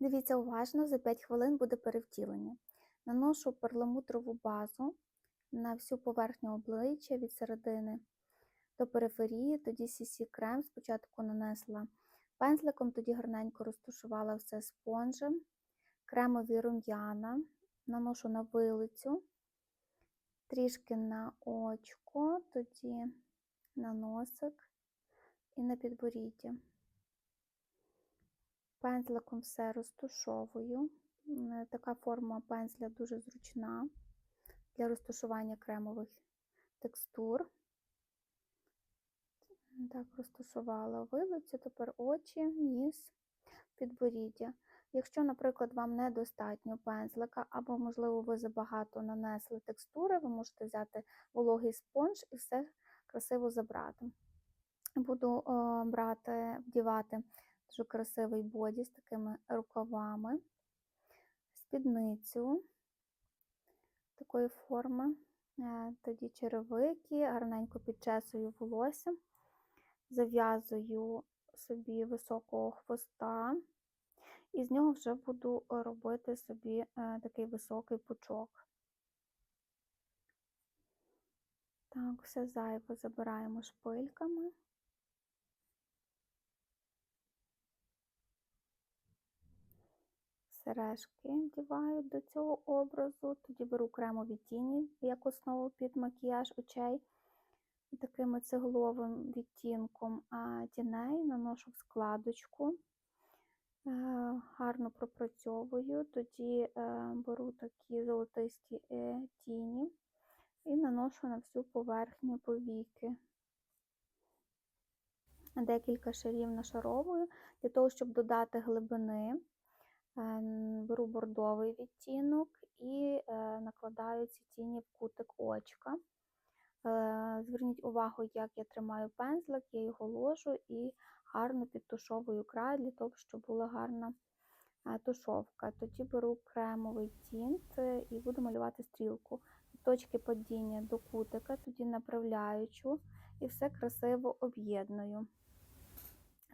Дивіться уважно, за 5 хвилин буде перевтілення. Наношу перламутрову базу на всю поверхню обличчя від середини до периферії, тоді CC крем спочатку нанесла пензликом, тоді гарненько розташувала все спонжем, кремові рум'яна, наношу на вилицю, трішки на очко, тоді на носик і на підборіддя. Пензликом все розтушовую. Така форма пензля дуже зручна для розташування кремових текстур. Так, розташувала вилицю, тепер очі, ніс, підборіддя. Якщо, наприклад, вам недостатньо пензлика, або, можливо, ви забагато нанесли текстури, ви можете взяти вологий спонж і все красиво забрати. Буду е, брати, вдівати дуже красивий боді з такими рукавами, спідницю такої форми, Е, тоді черевики, гарненько підчесую волосся, зав'язую собі високого хвоста, і з нього вже буду робити собі е, такий високий пучок. Так, все зайве забираємо шпильками. Сережки вдіваю до цього образу, тоді беру кремові тіні як основу під макіяж очей. Таким цегловим відтінком а тіней наношу в складочку, Е, гарно пропрацьовую, тоді е, беру такі золотисті е, тіні і наношу на всю поверхню повіки. Декілька шарів нашаровую для того, щоб додати глибини. Е, Беру бордовий відтінок і е, накладаю ці тіні в кутик очка. Е, Зверніть увагу, як я тримаю пензлик, я його ложу і гарно підтушовую край для того, щоб була гарна е, тушовка. Тоді беру кремовий тінт і буду малювати стрілку. Точки падіння до кутика, тоді направляючу і все красиво об'єдную.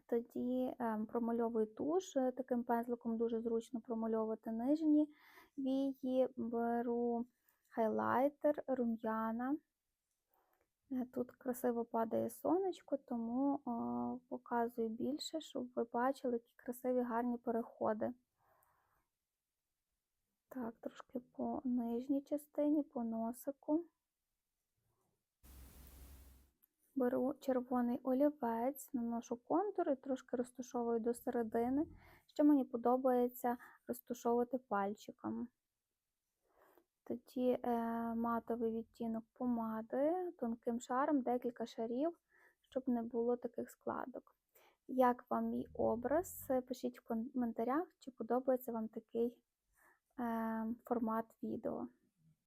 Тоді ем, промальовую туш, е, таким пензликом дуже зручно промальовувати нижні вії, беру хайлайтер, рум'яна. Е, Тут красиво падає сонечко, тому о, показую більше, щоб ви бачили, які красиві гарні переходи. Так, трошки по нижній частині, по носику. Беру червоний олівець, наношу контур і трошки розташовую до середини. Ще мені подобається розташовувати пальчиками. Тоді е, матовий відтінок помади, тонким шаром, декілька шарів, щоб не було таких складок. Як вам мій образ? Пишіть в коментарях, чи подобається вам такий е, формат відео.